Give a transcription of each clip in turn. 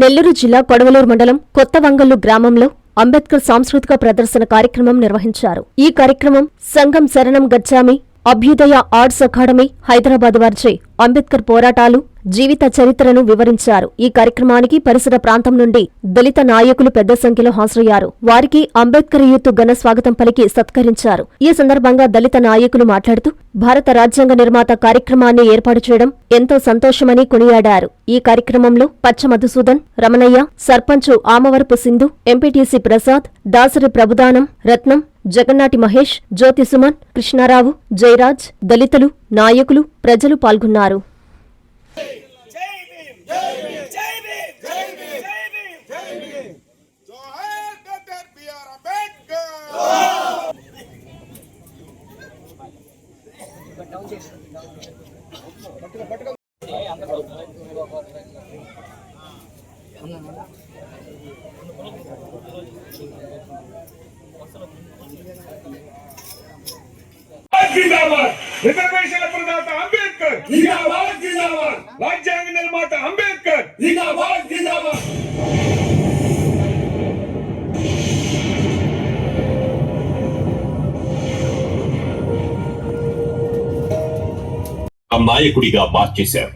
నెల్లూరు జిల్లా కొడవలూరు మండలం కొత్త వంగల్లు గ్రామంలో అంబేద్కర్ సాంస్కృతిక ప్రదర్శన కార్యక్రమం నిర్వహించారు. ఈ కార్యక్రమం సంఘం శరణం గచ్చామి అభ్యుదయ ఆర్ట్స్ అకాడమీ హైదరాబాద్ వారిచే అంబేద్కర్ పోరాటాలు జీవిత చరిత్రను వివరించారు. ఈ కార్యక్రమానికి పరిసర ప్రాంతం నుండి దళిత నాయకులు పెద్ద సంఖ్యలో హాజరయ్యారు. వారికి అంబేద్కర్ యూత్ ఘన స్వాగతం పలికి సత్కరించారు. ఈ సందర్భంగా దళిత నాయకులు మాట్లాడుతూ భారత రాజ్యాంగ నిర్మాత కార్యక్రమాన్ని ఏర్పాటు చేయడం ఎంతో సంతోషమని కొనియాడారు. ఈ కార్యక్రమంలో పచ్చ మధుసూదన్ రమణయ్య సర్పంచు ఆమవరపు సింధు ఎంపీటీసీ ప్రసాద్ దాసరి ప్రభుదానం రత్నం జగన్నాటి మహేష్ జ్యోతి సుమన్ కృష్ణారావు జయరాజ్ దళితులు నాయకులు ప్రజలు పాల్గొన్నారు. జిందాబాద్ రిజర్వేషన్ల ప్రదాత అంబేద్కర్ జిందాబాద్ జిందాబాద్. రాజ్యాంగ నిర్మాత అంబేద్కర్. జిందాబాద్ జిందాబాద్. నాయకుడిగా మార్చేశారు.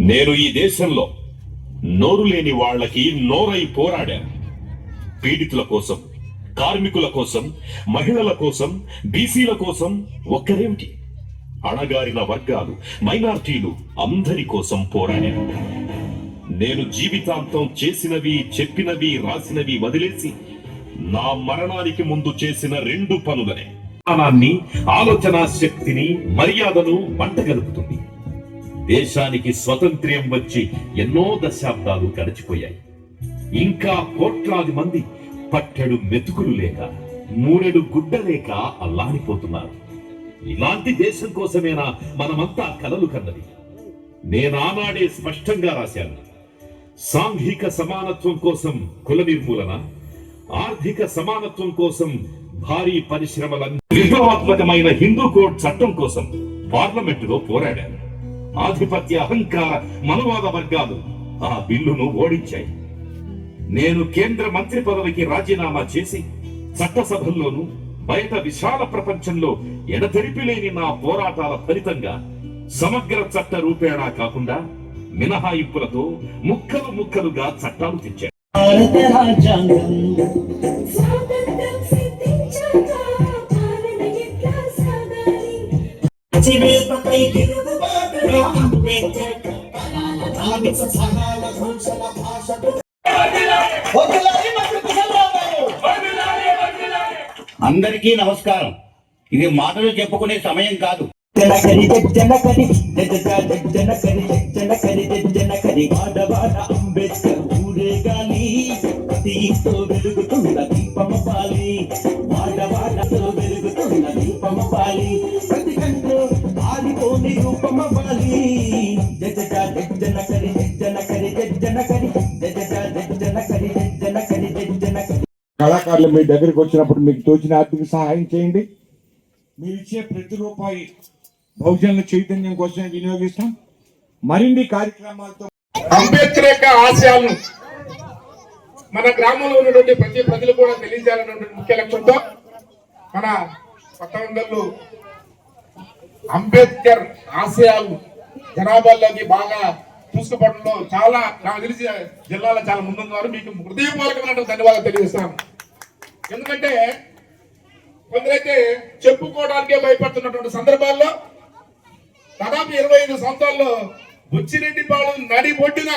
నేను ఈ దేశంలో నోరు లేని వాళ్ళకి నోరై పోరాడాను. పీడితుల కోసం కార్మికుల కోసం మహిళల కోసం బీసీల కోసం ఒక్కరేమిటి? అణగారిన వర్గాలు మైనార్టీలు అందరి కోసం పోరాడాను నేను జీవితాంతం చేసినవి చెప్పినవి రాసినవి వదిలేసి నా మరణానికి ముందు చేసిన రెండు పనులనే. జ్ఞానాన్ని ఆలోచన శక్తిని మర్యాదను మంటగలుపుతుంది దేశానికి స్వతంత్ర్యం వచ్చి ఎన్నో దశాబ్దాలు గడిచిపోయాయి. ఇంకా కోట్లాది మంది పట్టెడు మెతుకులు లేక మూరెడు గుడ్డ లేక అల్లాడిపోతున్నారు. ఇలాంటి దేశం కోసమేనా మనమంతా కలలు కన్నది? నేనానాడే స్పష్టంగా రాశాను. సాంఘిక సమానత్వం కోసం కుల నిర్మూలన ఆర్థిక సమానత్వం కోసం భారీ పరిశ్రమల విప్లవాత్మకమైన హిందూ కోడ్ చట్టం కోసం పార్లమెంటులో పోరాడాను. ఆధిపత్య అహంకార మనవాద వర్గాలు ఆ బిల్లును ఓడించాయి. నేను కేంద్ర మంత్రి పదవికి రాజీనామా చేసి చట్టసభల్లోనూ బయట విశాల ప్రపంచంలో ఎడతెరిపి లేని నా పోరాటాల ఫలితంగా సమగ్ర చట్ట రూపేణా కాకుండా మినహాయింపులతో ముక్కలు ముక్కలుగా చట్టాలు భారత రాజ్యాంగం. తిరుగుబాటులో అంబేద్కర్. కళల సహాల భాషకు. అందరికీ నమస్కారం. ఇది మాటలు చెప్పుకునే సమయం కాదు. జనకరి జనకరి జనకరి జనకరి జనకరి వాడవాడ అంబేద్కర్ వెలుగుతున్న దీపమ పాలి వాడవాడతో వెలుగుతున్న దీపమ పాలి ప్రతి ఆదిపోని రూపమ పాలి కళాకారులు మీ దగ్గరికి వచ్చినప్పుడు మీకు తోచిన ఆర్థిక సహాయం చేయండి. మీరు ఇచ్చే ప్రతి రూపాయి బహుజనుల చైతన్యం కోసం వినియోగిస్తాం. మరిన్ని కార్యక్రమాలతో అంబేద్కర్ యొక్క ఆశయాలను మన గ్రామంలో ఉన్నటువంటి ప్రతి ప్రజలు కూడా తెలియజేయాలన్నటువంటి ముఖ్య లక్ష్యంతో మన పట్టణంలో అంబేద్కర్ ఆశయాలు జనాభాలోకి బాగా చూసుకోవడంలో చాలా నాకు తెలిసి జిల్లాలో చాలా ముందున్నారు. మీకు హృదయపూర్వకమైన ధన్యవాదాలు తెలియజేస్తాను ఎందుకంటే కొందరైతే చెప్పుకోవడానికే భయపడుతున్నటువంటి సందర్భాల్లో దాదాపు ఇరవై ఐదు సంవత్సరాల్లో బుచ్చిరెడ్డి పాడు నడి బొడ్డున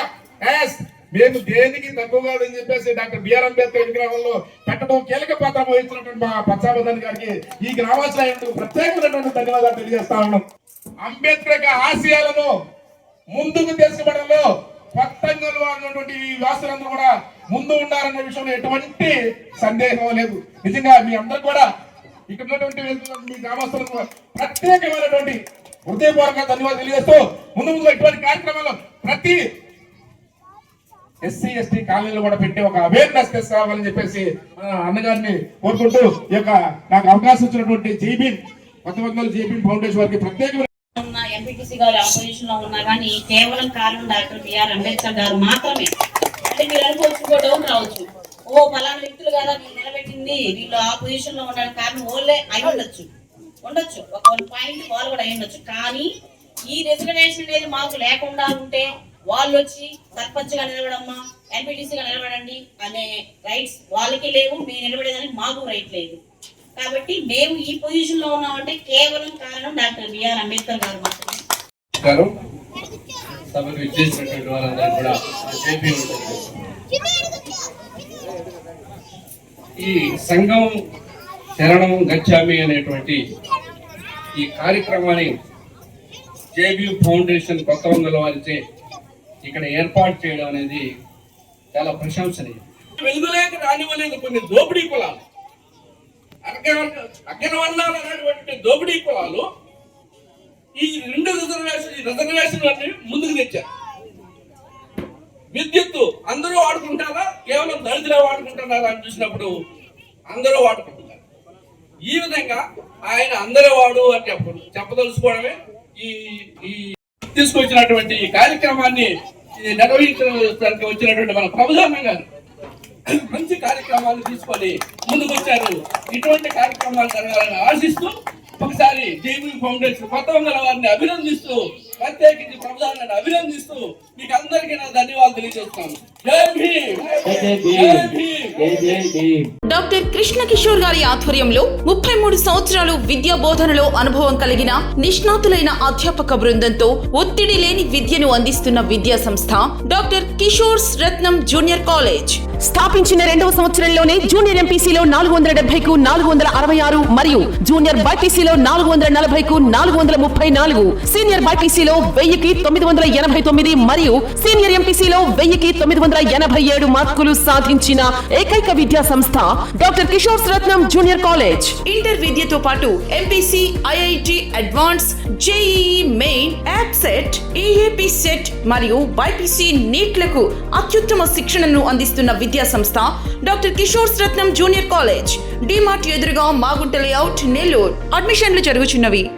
మేము దేనికి తక్కువ కాదని చెప్పేసి డాక్టర్ బిఆర్ అంబేద్కర్ విగ్రహంలో పెట్టడం కీలక పాత్ర వహించినటువంటి మా పచ్చాబదన్ గారికి ఈ గ్రామాశ్రయానికి ప్రత్యేకమైనటువంటి ధన్యవాదాలు తెలియజేస్తా ఉన్నాం. అంబేద్కర్ ఆశయాలను ముందుకు తీసుకుపడంలో కొత్తగా వాడినటువంటి ఈ వాసులందరూ కూడా ముందు ఉండాలన్న విషయంలో ఎటువంటి సందేహం లేదు. నిజంగా మీ అందరు కూడా ఇక్కడ ఉన్నటువంటి మీ గ్రామస్తులకు ప్రత్యేకమైనటువంటి హృదయపూర్వక ధన్యవాదాలు తెలియజేస్తూ ముందు ముందు ఇటువంటి కార్యక్రమాలు ప్రతి ఎస్సీ ఎస్టీ కాలనీలో కూడా పెట్టి ఒక అవేర్నెస్ తీసుకురావాలని చెప్పేసి అన్నగారిని కోరుకుంటూ ఈ యొక్క నాకు అవకాశం ఇచ్చినటువంటి జేబీన్ కొత్త వందల జీబీ ఫౌండేషన్ వారికి ప్రత్యేకమైన ఉన్న ఎంపీటీసీ గారు ఆపోజిషన్లో ఉన్నా కానీ కేవలం కారణం డాక్టర్ బిఆర్ అంబేద్కర్ గారు మాత్రమే. అంటే మీరు అనుకోవచ్చు ఇంకో డౌన్ రావచ్చు. ఓ పలానా వ్యక్తులు కదా మీరు నిలబెట్టింది? వీళ్ళు ఆ పొజిషన్లో ఉండడానికి కారణం ఓళ్ళే అయి ఉండొచ్చు. ఉండొచ్చు. ఒక వన్ పాయింట్ వాళ్ళు కూడా అయి ఉండొచ్చు. కానీ ఈ రిజర్వేషన్ అనేది మాకు లేకుండా ఉంటే వాళ్ళు వచ్చి సర్పంచ్గా నిలబడమ్మా ఎంపీటీసీ గా నిలబడండి అనే రైట్స్ వాళ్ళకి లేవు మేము నిలబడేదానికి మాకు రైట్ లేదు. కాబట్టి మేము ఈ పొజిషన్లో ఉన్నామంటే కేవలం కారణం డాక్టర్ బిఆర్ అంబేద్కర్ గారు మాత్రమే. నమస్కారం. సభకు ఇచ్చేసినటువంటి వారందరూ కూడా ఈ సంఘం శరణం గచ్చామి అనేటువంటి ఈ కార్యక్రమాన్ని జేబీ ఫౌండేషన్ కొత్త వందల వారిచే ఇక్కడ ఏర్పాటు చేయడం అనేది చాలా ప్రశంసనీయం. వెలుగులేక రానివ్వలేదు కొన్ని దోపిడీ కులాలు అగ్ర- అగ్రవర్ణాలు అనేటువంటి దోపిడీ కులాలు ఈ రెండు రిజర్వేషన్ ఈ రిజర్వేషన్ అనేవి ముందుకు తెచ్చారు. విద్యుత్తు అందరూ వాడుకుంటారా? కేవలం దళితులే వాడుకుంటున్నారా అని చూసినప్పుడు అందరూ వాడుకుంటున్నారు. ఈ విధంగా ఆయన అందరూ వాడు అని చెప్పడు చెప్పదలుచుకోవడమే ఈ ఈ తీసుకొచ్చినటువంటి ఈ కార్యక్రమాన్ని నిర్వహించడానికి వచ్చినటువంటి మన ప్రభుత్వం గారు మంచి కార్యక్రమాలు తీసుకొని ముందుకు వచ్చారు ఇటువంటి కార్యక్రమాలు జరగాలని ఆశిస్తూ ఒకసారి జేబీ ఫౌండేషన్ కొత్త వందల వారిని అభినందిస్తూ ప్రత్యేకించి ప్రభుత్వాన్ని అభినందిస్తూ మీకు అందరికీ నా ధన్యవాదాలు తెలియజేస్తాను డాక్టర్ కృష్ణ కిషోర్ గారి ఆధ్వర్యంలో ముప్పై మూడు సంవత్సరాలు విద్యా బోధనలో అనుభవం కలిగిన నిష్ణాతులైన అధ్యాపక బృందంతో ఒత్తిడి లేని విద్యను అందిస్తున్న విద్యా సంస్థ డాక్టర్ కిషోర్స్ రత్నం జూనియర్ కాలేజ్. స్థాపించిన రెండవ సంవత్సరంలోనే జూనియర్ ఎంపీసీలో నాలుగు వందల డెబ్బైకు నాలుగు వందల అరవై ఆరు మరియు జూనియర్ బైపీసీలో నాలుగు వందల నలభైకు నాలుగు వందల ముప్పై నాలుగు. సీనియర్ బైపీసీలో వెయ్యికి తొమ్మిది వందల ఎనభై తొమ్మిది మరియు సీనియర్ ఎంపీసీలో వెయ్యికి తొమ్మిది వందల ఎనభై ఏడు మార్కులు సాధించిన ఏకైక విద్యా సంస్థ doctor Kishore Ratnam junior college. Inter విద్యతో పాటు MPC IIT advance JEE main app సెట్ సెట్ మరియు బైపీసీ నీట్లకు అత్యుత్తమ శిక్షణను అందిస్తున్న విద్యా సంస్థ doctor Kishore Ratnam junior college DMart ఎదురుగా మాగుంట లేఅవుట్ నెల్లూరు. అడ్మిషన్లు జరుగుచున్నవి.